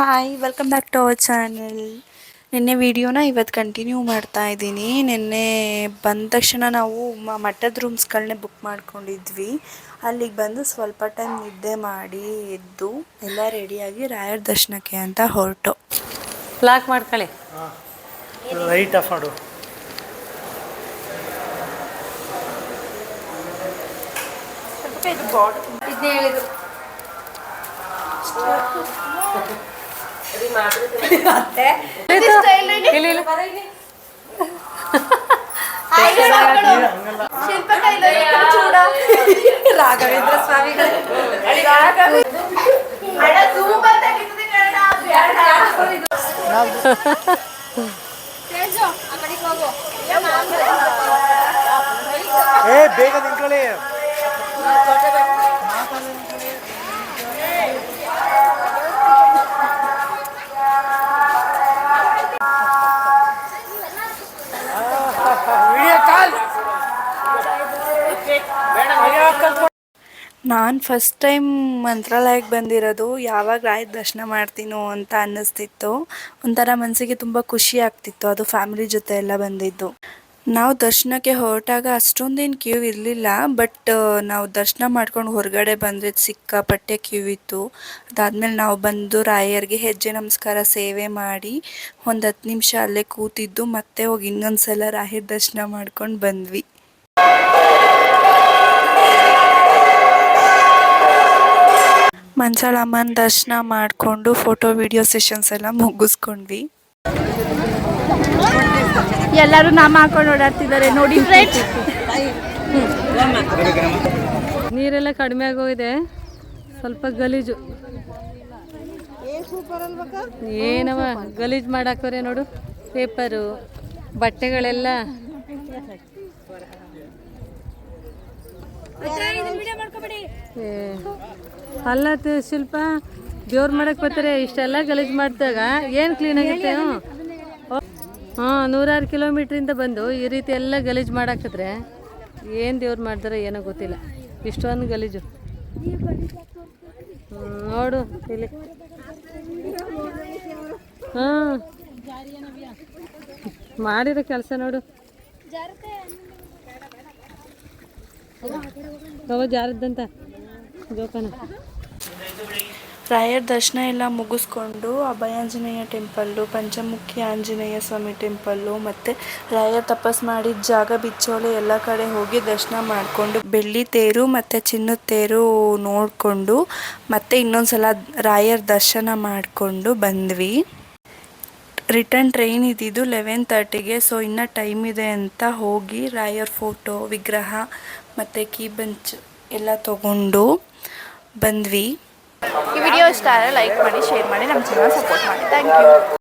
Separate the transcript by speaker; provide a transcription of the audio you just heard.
Speaker 1: Hi welcome back to our channel ನಿನ್ನೆ ವಿಡಿಯೋನ ಇವತ್ತು ಕಂಟಿನ್ಯೂ ಮಾಡ್ತಾ ಇದ್ದೀನಿ. ನಿನ್ನೆ ಬಂದ ತಕ್ಷಣ ನಾವು ಮಠದ ರೂಮ್ಸ್ಗಳನ್ನೇ ಬುಕ್ ಮಾಡ್ಕೊಂಡಿದ್ವಿ. ಅಲ್ಲಿಗೆ ಬಂದು ಸ್ವಲ್ಪ ಟೈಮ್ ನಿದ್ದೆ ಮಾಡಿ ಎದ್ದು ಎಲ್ಲ ರೆಡಿಯಾಗಿ ರಾಯರ ದರ್ಶನಕ್ಕೆ ಅಂತ ಹೊರಟು.
Speaker 2: ಲಾಕ್ ಮಾಡ್ಕೊಳ್ಳಿ.
Speaker 3: ಲೈಟ್ ಆಫ್ ಮಾಡು.
Speaker 2: ಇಲ್ಲಿ.
Speaker 1: ರಾಘವೇಂದ್ರ ಸ್ವಾಮಿಗಳು
Speaker 3: ಏ ಬೇಗ ನಿಂತ್ಕೊಳ್ಳಿ
Speaker 1: ನಾನು ಫಸ್ಟ್ ಟೈಮ್ ಮಂತ್ರಾಲಯಕ್ಕೆ ಬಂದಿರೋದು. ಯಾವಾಗ ರಾಯ ದರ್ಶನ ಮಾಡ್ತೀನೋ ಅಂತ ಅನ್ನಿಸ್ತಿತ್ತು. ಒಂಥರ ಮನಸ್ಸಿಗೆ ತುಂಬ ಖುಷಿ ಆಗ್ತಿತ್ತು. ಅದು ಫ್ಯಾಮಿಲಿ ಜೊತೆ ಎಲ್ಲ ಬಂದಿದ್ದು. ನಾವು ದರ್ಶನಕ್ಕೆ ಹೊರಟಾಗ ಅಷ್ಟೊಂದೇನು ಕ್ಯೂ ಇರಲಿಲ್ಲ. ಬಟ್ ನಾವು ದರ್ಶನ ಮಾಡ್ಕೊಂಡು ಹೊರಗಡೆ ಬಂದರೆ ಸಿಕ್ಕಾಪಟ್ಟೆ ಕ್ಯೂ ಇತ್ತು. ಅದಾದಮೇಲೆ ನಾವು ಬಂದು ರಾಯರಿಗೆ ಹೆಜ್ಜೆ ನಮಸ್ಕಾರ ಸೇವೆ ಮಾಡಿ ಒಂದು ಹತ್ತು ನಿಮಿಷ ಅಲ್ಲೇ ಕೂತಿದ್ದು. ಮತ್ತೆ ಹೋಗಿ ಇನ್ನೊಂದು ಸಲ ರಾಯರ ದರ್ಶನ ಮಾಡ್ಕೊಂಡು ಬಂದ್ವಿ. ಮಂಚಾಳಮ್ಮನ ದರ್ಶನ ಮಾಡಿಕೊಂಡು ಫೋಟೋ ವಿಡಿಯೋ ಸೆಷನ್ಸ್ ಎಲ್ಲ ಮುಗಿಸ್ಕೊಂಡ್ವಿ.
Speaker 4: ಎಲ್ಲರೂ ನಾಮ ಹಾಕೊಂಡು ಓಡಾಡ್ತಿದ್ದಾರೆ. ನೋಡಿ
Speaker 2: ನೀರೆಲ್ಲ ಕಡಿಮೆ ಆಗೋಗಿದೆ. ಸ್ವಲ್ಪ ಗಲೀಜು. ಏನವ ಗಲೀಜು ಮಾಡಾಕೋರೆ ನೋಡು. ಪೇಪರು ಬಟ್ಟೆಗಳೆಲ್ಲ ಅಲ್ಲ ಶಿಲ್ಪ ದೇವ್ರು ಮಾಡಕ್ ಬರ್ತಾರೆ ಇಷ್ಟೆಲ್ಲ ಗಲೀಜು ಮಾಡಿದಾಗ ಏನು ಕ್ಲೀನ್ ಆಗಿರುತ್ತೆ ಹಾಂ ನೂರಾರು ಕಿಲೋಮೀಟ್ರಿಂದ ಬಂದು ಈ ರೀತಿ ಎಲ್ಲ ಗಲೀಜು ಮಾಡಾಕಿದ್ರೆ ಏನು ದೇವ್ರು ಮಾಡ್ತಾರೆ ಏನೋ ಗೊತ್ತಿಲ್ಲ. ಇಷ್ಟೊಂದು ಗಲೀಜು. ನೋಡು ಇಲ್ಲಿ. ಹಾಂ ಮಾಡಿರೋ ಕೆಲಸ ನೋಡು. ಜಾರದಂತ
Speaker 1: ರಾಯರ ದರ್ಶನ ಎಲ್ಲ ಮುಗಿಸ್ಕೊಂಡು ಅಭಯಾಂಜನೇಯ ಟೆಂಪಲ್ಲು, ಪಂಚಮುಖಿ ಆಂಜನೇಯ ಸ್ವಾಮಿ ಟೆಂಪಲ್ಲು ಮತ್ತು ರಾಯರ್ ತಪಸ್ ಮಾಡಿದ ಜಾಗ ಬಿಚ್ಚೋಲೆ ಎಲ್ಲ ಕಡೆ ಹೋಗಿ ದರ್ಶನ ಮಾಡಿಕೊಂಡು ಬೆಳ್ಳಿ ತೇರು ಮತ್ತು ಚಿನ್ನದ ತೇರು ನೋಡಿಕೊಂಡು ಮತ್ತೆ ಇನ್ನೊಂದು ಸಲ ರಾಯರ ದರ್ಶನ ಮಾಡಿಕೊಂಡು ಬಂದ್ವಿ. ರಿಟರ್ನ್ ಟ್ರೈನ್ ಇದ್ದಿದ್ದು ಲೆವೆನ್ ತರ್ಟಿಗೆ ಸೊ ಇನ್ನೂ ಟೈಮ್ ಇದೆ ಅಂತ ಹೋಗಿ ರಾಯರ್ ಫೋಟೋ ವಿಗ್ರಹ ಮತ್ತು ಕೀ ಬೆಂಚ್ ಎಲ್ಲ ತೊಗೊಂಡು ಬಂದ್ವಿ.
Speaker 4: ಈ ವಿಡಿಯೋ ಇಷ್ಟ ಆದರೆ ಲೈಕ್ ಮಾಡಿ ಶೇರ್ ಮಾಡಿ, ನಮ್ಮ ಚಾನಲ್ ಸಪೋರ್ಟ್ ಮಾಡಿ. Thank you